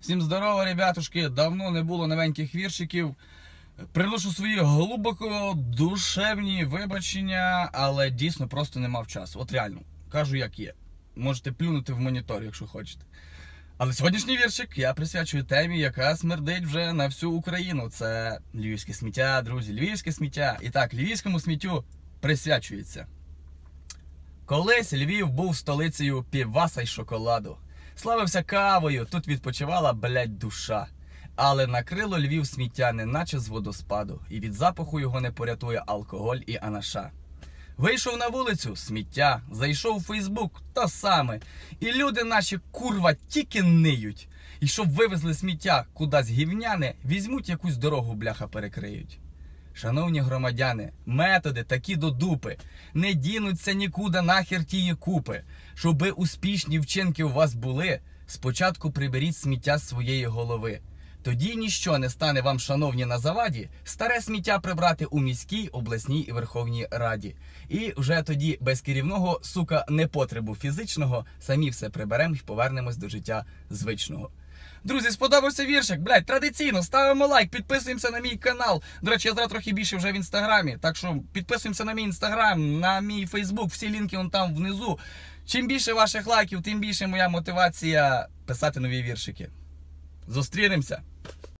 Всім здорово, ребятушки. Давно не було новеньких віршиків. Приношу свої глибоко душевні вибачення, але дійсно просто не мав часу. От реально, кажу, як є. Можете плюнути в монітор, якщо хочете. Але сьогоднішній віршик я присвячую темі, яка смердить вже на всю Україну. Це львівське сміття, друзі, львівське сміття. І так, львівському сміттю присвячується. Колись Львів був столицею піваса й шоколаду. Славився кавою, тут відпочивала, блядь, душа. Але накрило Львів сміття, неначе з водоспаду, і від запаху його не порятує алкоголь і анаша. Вийшов на вулицю сміття, зайшов у Фейсбук то саме. І люди наші курва тільки ниють. І щоб вивезли сміття кудись гівняне, візьмуть якусь дорогу бляха перекриють. Шановні громадяни, методи такі до дупи. Не дінуться нікуди нахер тії купи. Щоби успішні вчинки у вас були, спочатку приберіть сміття з своєї голови. Тоді ніщо не стане вам, шановні, на заваді, старе сміття прибрати у міській, обласній і Верховній Раді. І вже тоді без керівного сука непотребу фізичного самі все приберемо і повернемось до життя звичного. Друзі, сподобався віршик. Блядь, традиційно ставимо лайк, підписуємося на мій канал. До речі, я зараз трохи більше вже в інстаграмі. Так що підписуємося на мій інстаграм, на мій фейсбук, всі лінки вон там внизу. Чим більше ваших лайків, тим більше моя мотивація писати нові віршики. Зустрінемося!